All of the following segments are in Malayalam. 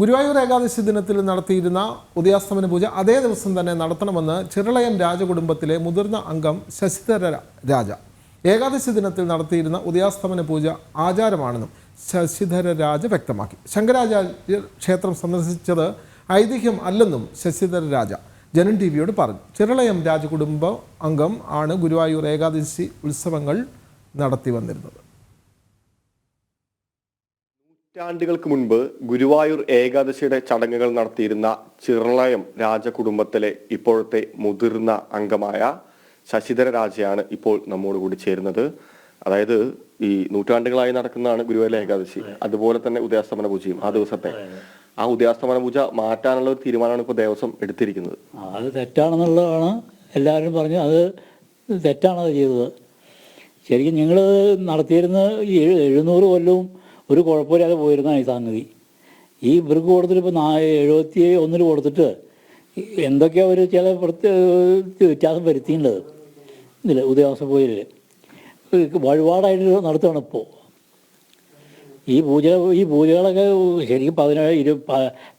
ഗുരുവായൂർ ഏകാദശി ദിനത്തിൽ നടത്തിയിരുന്ന ഉദയാസ്തമന പൂജ അതേ ദിവസം തന്നെ നടത്തണമെന്ന് ചിറളയം രാജകുടുംബത്തിലെ മുതിർന്ന അംഗം ശശിധര രാജ. ഏകാദശി ദിനത്തിൽ നടത്തിയിരുന്ന ഉദയാസ്തമന പൂജ ആചാരമാണെന്നും ശശിധര രാജ വ്യക്തമാക്കി. ശങ്കരാചാര്യ ക്ഷേത്രം സന്ദർശിച്ചത് ഐതിഹ്യം അല്ലെന്നും ശശിധര രാജ ജനൻ ടി വിയോട് പറഞ്ഞു. ചിറളയം രാജകുടുംബ അംഗം ആണ് ഗുരുവായൂർ ഏകാദശി ഉത്സവങ്ങൾ നടത്തി വന്നിരുന്നത്. നൂറ്റാണ്ടുകൾക്ക് മുൻപ് ഗുരുവായൂർ ഏകാദശിയുടെ ചടങ്ങുകൾ നടത്തിയിരുന്ന ചിറളയം രാജകുടുംബത്തിലെ ഇപ്പോഴത്തെ മുതിർന്ന അംഗമായ ശശിധര രാജയാണ് ഇപ്പോൾ നമ്മോട് കൂടി ചേരുന്നത്. അതായത് ഈ നൂറ്റാണ്ടുകളായി നടക്കുന്നതാണ് ഗുരുവായൂർ ഏകാദശി. അതുപോലെ തന്നെ ഉദയാസ്തമന പൂജയും ആ ദിവസത്തെ. ആ ഉദയാസ്തമന പൂജ മാറ്റാനുള്ള ഒരു തീരുമാനമാണ് ഇപ്പോൾ ദേവസ്വം എടുത്തിരിക്കുന്നത്. അത് തെറ്റാണെന്നുള്ളതാണ് എല്ലാവരും പറഞ്ഞു അത് തെറ്റാണ് അത് ചെയ്തത്. ശരിക്കും ഞങ്ങൾ നടത്തിയിരുന്ന എഴുന്നൂറ് കൊല്ലവും ഒരു കുഴപ്പമില്ലാതെ പോയിരുന്ന ഈ സംഗതി. ഈ ഇവർക്ക് കൊടുത്തിട്ട് ഇപ്പോൾ നാ എഴുപത്തി ഒന്നിൽ കൊടുത്തിട്ട് എന്തൊക്കെയാ ഒരു ചില പ്രത്യേക വ്യത്യാസം വരുത്തിയിട്ടുള്ളത് ഇതിൽ ഉദ്യോഗസ്ഥ പൂജയിൽ വഴിപാടായിട്ട് നടത്തുകയാണ് ഇപ്പോൾ ഈ പൂജ ഈ പൂജകളൊക്കെ ശരിക്കും പതിനേഴ് ഇരു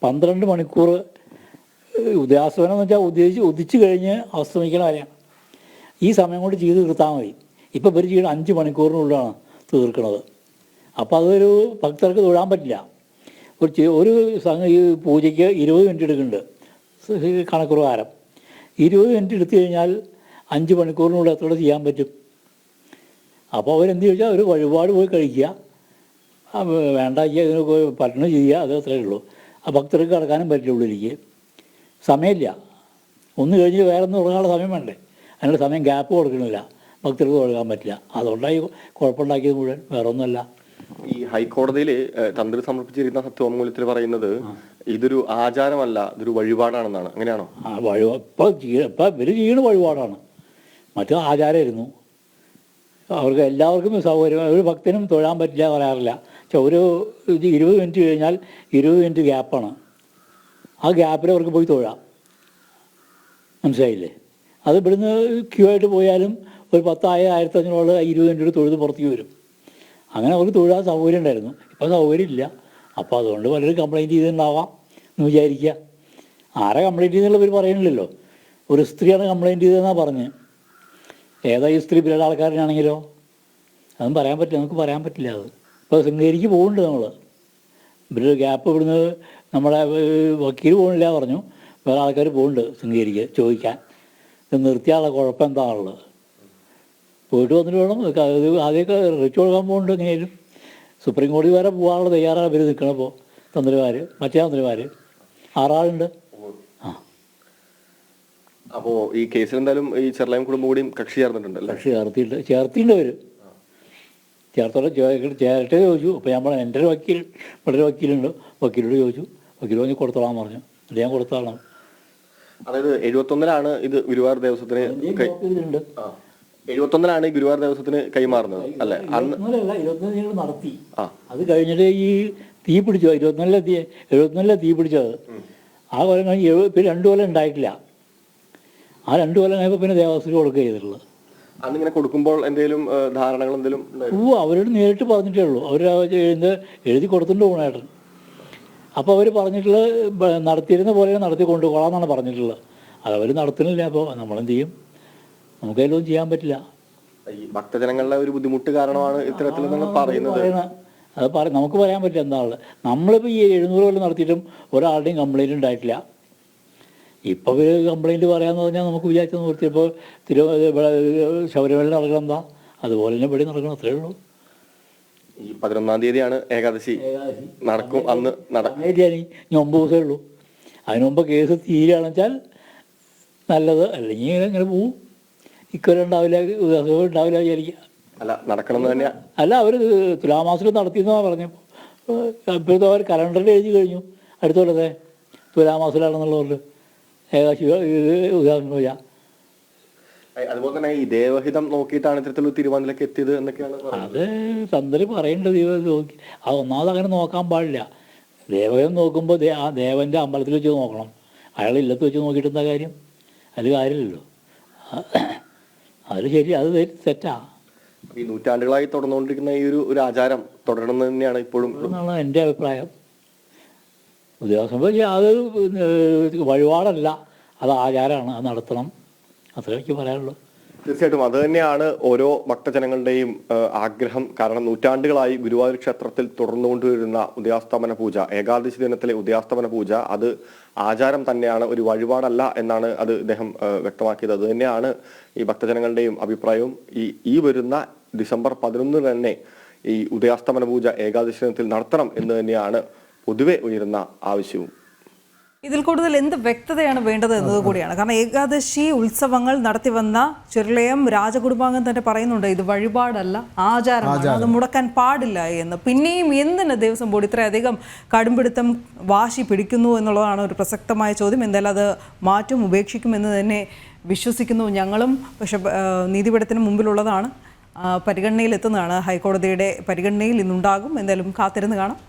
പന്ത്രണ്ട് മണിക്കൂർ ഉദയാസ്തമനം എന്ന് വെച്ചാൽ ഉദ്ദേശിച്ച് ഉദിച്ചു കഴിഞ്ഞ് അവസ്തമിക്കണ കാര്യമാണ് ഈ സമയം കൊണ്ട് ചെയ്ത് തീർത്താൽ മതി. ഇപ്പോൾ ഇവർ ചെയ്യണം അഞ്ച് മണിക്കൂറിനുള്ളിലാണ് തീർക്കുന്നത് അപ്പോൾ അതൊരു ഭക്തർക്ക് തൊഴാൻ പറ്റില്ല. ഒരു ഒരു ഈ പൂജയ്ക്ക് ഇരുപത് മിനിറ്റ് എടുക്കുന്നുണ്ട്. കണക്ക് പ്രകാരം ഇരുപത് മിനിറ്റ് എടുത്തു കഴിഞ്ഞാൽ അഞ്ച് മണിക്കൂറിനുള്ളിൽ എത്ര ചെയ്യാൻ പറ്റും? അപ്പോൾ അവരെന്ത് ചോദിച്ചാൽ ഒരു വഴിപാട് പോയി കഴിക്കുക. വേണ്ട ഇതിന് പറ്റണ ചെയ്യുക അത് അത്രയേ ഉള്ളൂ. ആ ഭക്തർക്ക് കിടക്കാനും പറ്റില്ല ഉള്ളിലേക്ക്. സമയമില്ല. ഒന്ന് കഴിഞ്ഞ് വേറെ ഒന്ന് തുടങ്ങാനുള്ള സമയം വേണ്ടേ? അതിനുള്ള സമയം ഗ്യാപ്പ് കൊടുക്കണില്ല. ഭക്തർക്ക് തുടങ്ങാൻ പറ്റില്ല. അതുകൊണ്ടായി കുഴപ്പമുണ്ടാക്കിയത് മുഴുവൻ. വേറെ ഒന്നുമല്ല ഈ ഹൈക്കോടതിയിൽ തന്ത്രി സമർപ്പിച്ചിരിക്കുന്ന സത്യവാങ്മൂലത്തിൽ പറയുന്നത് ഇതൊരു ആചാരമല്ല ഇതൊരു വഴിപാടാണെന്നാണ്. അങ്ങനെയാണോ? ഇപ്പോൾ ഇപ്പം ഇവർ ചെയ്യണ വഴിപാടാണ്. മറ്റു ആചാരമായിരുന്നു. അവർക്ക് എല്ലാവർക്കും സൗകര്യം ഒരു ഭക്തനും തൊഴാൻ പറ്റില്ല പറയാറില്ല. പക്ഷെ ഒരു ഇത് ഇരുപത് മിനിറ്റ് കഴിഞ്ഞാൽ ഇരുപത് മിനിറ്റ് ഗ്യാപ്പാണ്. ആ ഗ്യാപ്പിൽ അവർക്ക് പോയി തൊഴാം. മനസ്സിലായില്ലേ? അത് ഇവിടുന്ന് ക്യൂ ആയിട്ട് പോയാലും ഒരു പത്തായ ആയിരത്തഞ്ഞൂറോളം ഇരുപത് മിനിറ്റ് തൊഴുത് പുറത്തേക്ക് വരും. അങ്ങനെ അവർക്ക് തൊഴിലാൻ സൗകര്യം ഉണ്ടായിരുന്നു. ഇപ്പോൾ സൗകര്യം ഇല്ല. അപ്പോൾ അതുകൊണ്ട് പലരും കംപ്ലൈന്റ് ചെയ്തിട്ടുണ്ടാവാം എന്ന് വിചാരിക്കുക. ആരാ കംപ്ലൈന്റ് ചെയ്തെന്നുള്ളവർ പറയുന്നില്ലല്ലോ. ഒരു സ്ത്രീയാണ് കംപ്ലൈന്റ് ചെയ്തതെന്നാണ് പറഞ്ഞ്. ഏതാ ഈ സ്ത്രീ പിന്നീട് ആൾക്കാരനാണെങ്കിലോ? അതും പറയാൻ പറ്റില്ല. നമുക്ക് പറയാൻ പറ്റില്ല അത്. ഇപ്പോൾ ശൃംഗേരിക്ക് പോകുന്നുണ്ട് നമ്മൾ ഇവരൊരു ഗ്യാപ്പ് ഇവിടുന്ന് നമ്മളെ വക്കീൽ പോകുന്നില്ല പറഞ്ഞു. വേറെ ആൾക്കാർ പോകുന്നുണ്ട് ശൃംഗേരിക്ക് ചോദിക്കാൻ. ഇത് നിർത്തിയാലുള്ള കുഴപ്പം എന്താണുള്ളത് പോയിട്ട് വന്നിട്ട് വേണം. ആദ്യമൊക്കെ കൊടുക്കാൻ പോകുന്നുണ്ട് എങ്ങനെയാലും സുപ്രീം കോടതി വരെ പോകാനുള്ള തയ്യാറാണ് ഇവർ നിൽക്കണപ്പോൾ തന്ത്രിമാർ മറ്റേ തന്ത്രിമാർ ആറാളുണ്ട്. ആ. അപ്പോ ഈ കേസിൽ എന്തായാലും ഈ ചെറുലായം കുടുംബം കൂടിയും കക്ഷി ചേർന്നിട്ടുണ്ട് അല്ലേ കക്ഷി ചേർത്തിട്ട് ചേർത്തിട്ടുണ്ട് അവർ ചേർത്തോടെ ചേർത്തേ ചോദിച്ചു. അപ്പോൾ ഞാൻ പറഞ്ഞു എന്റെ ഒരു വക്കീൽ ഇവിടെ ഒരു വക്കീലുണ്ട്. വക്കീലോട് ചോദിച്ചു. വക്കീൽ വാങ്ങി കൊടുത്തോളാം പറഞ്ഞു. അത് ഞാൻ കൊടുത്തോളാം. അതായത് എഴുപത്തൊന്നിലാണ് ഇത് ഗുരുവായൂർ ദേവസ്വത്തിന്. എഴുപത്തൊന്നിലാണ് ഗുരുവായൂർ ദേവസ്വത്തിന് കൈമാറുന്നത് അല്ലെ ഇരുപത്തിനാലല്ല ഇരുപത്തിനാല് ഞങ്ങൾ നടത്തി. അത് കഴിഞ്ഞിട്ട് ഈ തീ പിടിച്ചു ഇരുപത്തിനാലിലെ തീ എഴുപത്തിനാലിലെ തീ പിടിച്ചത് ആ കൊല്ലം കഴിഞ്ഞ് എഴുപത് പിന്നെ രണ്ട് കൊല്ലം ഉണ്ടായിട്ടില്ല. ആ രണ്ടു കൊല്ലം കഴിഞ്ഞപ്പോൾ പിന്നെ ദേവസ്വം കൊടുക്കുക ചെയ്തിട്ടുള്ളത്. അന്നിങ്ങനെ കൊടുക്കുമ്പോൾ എന്തെങ്കിലും ധാരണകൾ എന്തെങ്കിലും? ഓ അവരോട് നേരിട്ട് പറഞ്ഞിട്ടേ ഉള്ളൂ. അവർ എഴുതി എഴുതി കൊടുത്തിട്ടുണ്ട് ഗുണേട്ടൻ അപ്പോൾ അവർ പറഞ്ഞിട്ടുള്ളത് നടത്തിയിരുന്ന പോലെ നടത്തി കൊണ്ടുപോകാമെന്നാണ് പറഞ്ഞിട്ടുള്ളത്. അത് അവർ നടത്തുന്നില്ല അപ്പോൾ നമ്മളെന്ത് ചെയ്യും? നമുക്ക് അതിലൊന്നും ചെയ്യാൻ പറ്റില്ല. ഈ ഭക്തജനങ്ങളുടെ ഒരു ബുദ്ധിമുട്ട് കാരണമാണ് ഇത്തരത്തിൽ നിങ്ങൾ പറയുന്നത്. അത് പറ നമുക്ക് പറയാൻ പറ്റില്ല എന്താണ് നമ്മളിപ്പോൾ ഈ എഴുന്നൂറ് കൊല്ലം നടത്തിയിട്ടും ഒരാളുടെയും കംപ്ലൈന്റ് ഉണ്ടായിട്ടില്ല. ഇപ്പോൾ ഒരു കംപ്ലൈന്റ് പറയാമെന്ന് പറഞ്ഞാൽ നമുക്ക് വിചാരിച്ച നിർത്തിയപ്പോൾ തിരു ശബരിമല നടക്കണം എന്താ? അതുപോലെ തന്നെ ഇവിടെ നടക്കണം അത്രേ ഉള്ളൂ. ഈ പതിനൊന്നാം തീയതിയാണ് ഏകാദശി. നടക്കും അന്ന് നടക്കും ഇനി ഒമ്പത് ദിവസമേ ഉള്ളൂ. അതിനുമുമ്പ് കേസ് തീരുകയാണെന്ന് വെച്ചാൽ നല്ലത് അല്ലെങ്കിൽ ഇങ്ങനെ ഇങ്ങനെ പോവും. ഇക്കൊല്ലം ഉണ്ടാവില്ല ഉണ്ടാവില്ല വിചാരിക്കുക. അല്ല നടക്കണം തന്നെയാ. അല്ല അവർ തുലാമാസത്തിൽ നടത്തിയെന്നാണ് പറഞ്ഞപ്പോൾ ഇപ്പോഴത്തെ അവർ കലണ്ടറിൽ എഴുതി കഴിഞ്ഞു. അടുത്ത കൊല്ലത്തെ തുലാമാസത്തിലാണെന്നുള്ളവർ ഉദാഹരണം ഏ, അതുപോലെ തന്നെ ഈ ദേവഹിതം നോക്കിയിട്ടാണ് ഇത്തരത്തിലുള്ള തീരുമാനത്തിലേക്ക് എത്തിയത് എന്നൊക്കെയാണ്. അത് തന്ത്രി പറയേണ്ടത് നോക്കി. ആ ഒന്നാമത് അങ്ങനെ നോക്കാൻ പാടില്ല. ദേവഹിതം നോക്കുമ്പോൾ ആ ദേവന്റെ അമ്പലത്തിൽ വെച്ച് നോക്കണം. അയാൾ ഇല്ലത്ത് വെച്ച് നോക്കിയിട്ട് എന്താ കാര്യം? അതിൽ കാര്യമില്ലല്ലോ. അത് ശരി അത് തെറ്റാ ഈ നൂറ്റാണ്ടുകളായി തുടർന്നുകൊണ്ടിരിക്കുന്ന ഈ ഒരു ഒരു ആചാരം തുടരണമെന്ന് തന്നെയാണ് ഇപ്പോഴും. എന്നാണ് എന്റെ അഭിപ്രായം. ഉദ്യോഗസ്ഥ അത് വഴിപാടല്ല. അത് ആചാരമാണ് അത് നടത്തണം. അത്രയൊക്കെ പറയാനുള്ളൂ. തീർച്ചയായിട്ടും. അത് തന്നെയാണ് ഓരോ ഭക്തജനങ്ങളുടെയും ആഗ്രഹം. കാരണം നൂറ്റാണ്ടുകളായി ഗുരുവായൂർ ക്ഷേത്രത്തിൽ തുടർന്നുകൊണ്ടുവരുന്ന ഉദയാസ്തമന പൂജ ഏകാദശി ദിനത്തിലെ ഉദയാസ്തമന പൂജ അത് ആചാരം തന്നെയാണ് ഒരു വഴിപാടല്ല എന്നാണ് അത് ഇദ്ദേഹം വ്യക്തമാക്കിയത്. അത് തന്നെയാണ് ഈ ഭക്തജനങ്ങളുടെയും അഭിപ്രായവും. ഈ ഈ വരുന്ന ഡിസംബർ പതിനൊന്നിന് തന്നെ ഈ ഉദയാസ്തമന പൂജ ഏകാദശി ദിനത്തിൽ നടത്തണം എന്ന് തന്നെയാണ് പൊതുവെ ഉയരുന്ന ആവശ്യവും. ഇതിൽ കൂടുതൽ എന്ത് വ്യക്തതയാണ് വേണ്ടത് എന്നത് കൂടിയാണ്. കാരണം ഏകാദശി ഉത്സവങ്ങൾ നടത്തി വന്ന ചെറുളയം രാജകുടുംബാംഗം തന്നെ പറയുന്നുണ്ട് ഇത് വഴിപാടല്ല ആചാരമാണ് അത് മുടക്കാൻ പാടില്ല എന്ന്. പിന്നെയും എന്തിന് ദേവസ്വം ബോർഡ് ഇത്രയധികം കടുംപിടുത്തം വാശി പിടിക്കുന്നു എന്നുള്ളതാണ് ഒരു പ്രസക്തമായ ചോദ്യം. എന്തായാലും അത് മാറ്റും ഉപേക്ഷിക്കുമെന്ന് തന്നെ വിശ്വസിക്കുന്നു ഞങ്ങളും. പക്ഷെ നീതിപീഠത്തിന് മുമ്പിലുള്ളതാണ്. പരിഗണനയിൽ എത്തുന്നതാണ് ഹൈക്കോടതിയുടെ പരിഗണനയിൽ ഇന്നുണ്ടാകും. എന്തായാലും കാത്തിരുന്ന് കാണാം.